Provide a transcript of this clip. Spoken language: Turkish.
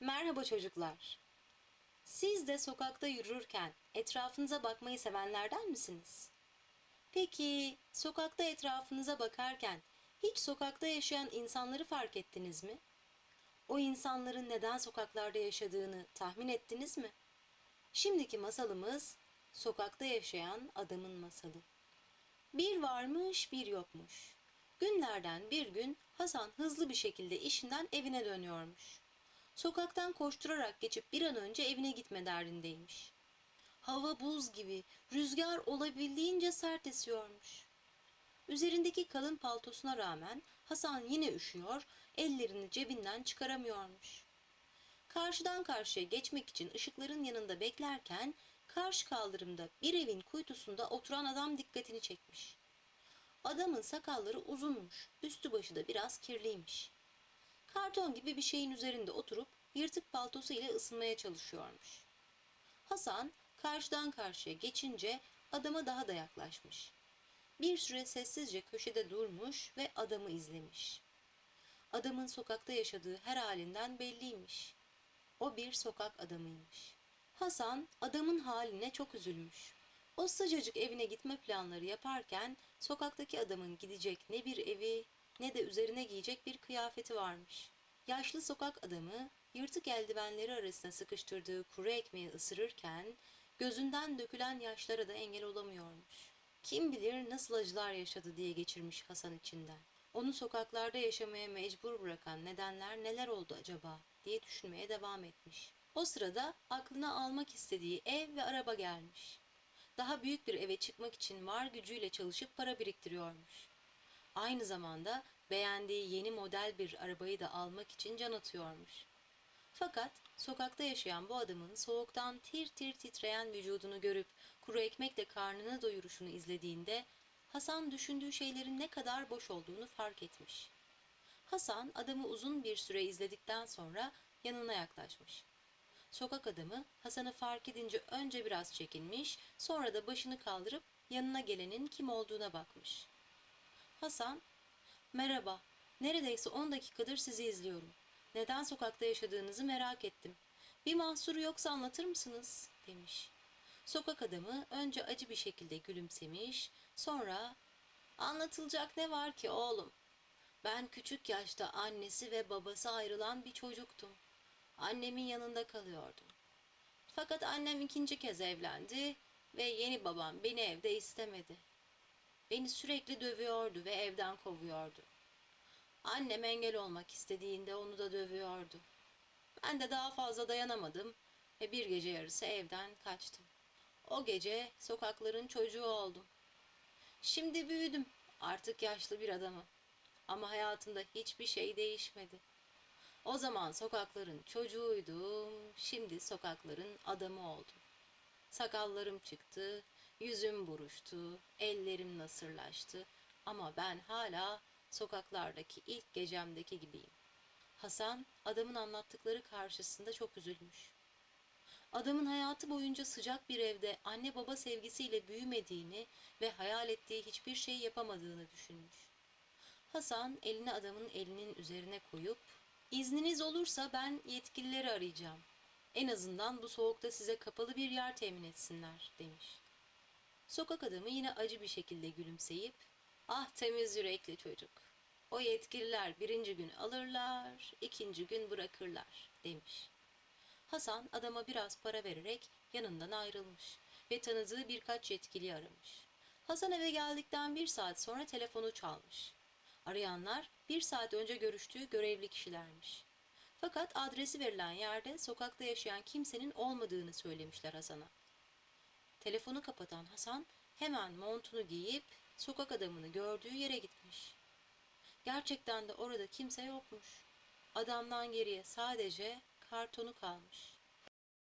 Merhaba çocuklar. Siz de sokakta yürürken etrafınıza bakmayı sevenlerden misiniz? Peki sokakta etrafınıza bakarken hiç sokakta yaşayan insanları fark ettiniz mi? O insanların neden sokaklarda yaşadığını tahmin ettiniz mi? Şimdiki masalımız sokakta yaşayan adamın masalı. Bir varmış bir yokmuş. Günlerden bir gün Hasan hızlı bir şekilde işinden evine dönüyormuş. Sokaktan koşturarak geçip bir an önce evine gitme derdindeymiş. Hava buz gibi, rüzgar olabildiğince sert esiyormuş. Üzerindeki kalın paltosuna rağmen Hasan yine üşüyor, ellerini cebinden çıkaramıyormuş. Karşıdan karşıya geçmek için ışıkların yanında beklerken karşı kaldırımda bir evin kuytusunda oturan adam dikkatini çekmiş. Adamın sakalları uzunmuş, üstü başı da biraz kirliymiş. Karton gibi bir şeyin üzerinde oturup yırtık paltosu ile ısınmaya çalışıyormuş. Hasan karşıdan karşıya geçince adama daha da yaklaşmış. Bir süre sessizce köşede durmuş ve adamı izlemiş. Adamın sokakta yaşadığı her halinden belliymiş. O bir sokak adamıymış. Hasan adamın haline çok üzülmüş. O sıcacık evine gitme planları yaparken sokaktaki adamın gidecek ne bir evi ne de üzerine giyecek bir kıyafeti varmış. Yaşlı sokak adamı yırtık eldivenleri arasına sıkıştırdığı kuru ekmeği ısırırken gözünden dökülen yaşlara da engel olamıyormuş. Kim bilir nasıl acılar yaşadı diye geçirmiş Hasan içinden. Onu sokaklarda yaşamaya mecbur bırakan nedenler neler oldu acaba diye düşünmeye devam etmiş. O sırada aklına almak istediği ev ve araba gelmiş. Daha büyük bir eve çıkmak için var gücüyle çalışıp para biriktiriyormuş. Aynı zamanda beğendiği yeni model bir arabayı da almak için can atıyormuş. Fakat sokakta yaşayan bu adamın soğuktan tir tir titreyen vücudunu görüp kuru ekmekle karnını doyuruşunu izlediğinde Hasan düşündüğü şeylerin ne kadar boş olduğunu fark etmiş. Hasan adamı uzun bir süre izledikten sonra yanına yaklaşmış. Sokak adamı Hasan'ı fark edince önce biraz çekinmiş, sonra da başını kaldırıp yanına gelenin kim olduğuna bakmış. Hasan, merhaba, neredeyse 10 dakikadır sizi izliyorum. Neden sokakta yaşadığınızı merak ettim. Bir mahsuru yoksa anlatır mısınız? demiş. Sokak adamı önce acı bir şekilde gülümsemiş, sonra anlatılacak ne var ki oğlum? Ben küçük yaşta annesi ve babası ayrılan bir çocuktum. Annemin yanında kalıyordum. Fakat annem ikinci kez evlendi ve yeni babam beni evde istemedi. Beni sürekli dövüyordu ve evden kovuyordu. Annem engel olmak istediğinde onu da dövüyordu. Ben de daha fazla dayanamadım ve bir gece yarısı evden kaçtım. O gece sokakların çocuğu oldum. Şimdi büyüdüm. Artık yaşlı bir adamım. Ama hayatımda hiçbir şey değişmedi. O zaman sokakların çocuğuydum, şimdi sokakların adamı oldum. Sakallarım çıktı, yüzüm buruştu, ellerim nasırlaştı ama ben hala sokaklardaki ilk gecemdeki gibiyim. Hasan adamın anlattıkları karşısında çok üzülmüş. Adamın hayatı boyunca sıcak bir evde anne baba sevgisiyle büyümediğini ve hayal ettiği hiçbir şey yapamadığını düşünmüş. Hasan elini adamın elinin üzerine koyup İzniniz olursa ben yetkilileri arayacağım. En azından bu soğukta size kapalı bir yer temin etsinler demiş. Sokak adamı yine acı bir şekilde gülümseyip ah temiz yürekli çocuk. O yetkililer birinci gün alırlar, ikinci gün bırakırlar demiş. Hasan adama biraz para vererek yanından ayrılmış ve tanıdığı birkaç yetkili aramış. Hasan eve geldikten bir saat sonra telefonu çalmış. Arayanlar bir saat önce görüştüğü görevli kişilermiş. Fakat adresi verilen yerde sokakta yaşayan kimsenin olmadığını söylemişler Hasan'a. Telefonu kapatan Hasan hemen montunu giyip sokak adamını gördüğü yere gitmiş. Gerçekten de orada kimse yokmuş. Adamdan geriye sadece kartonu kalmış.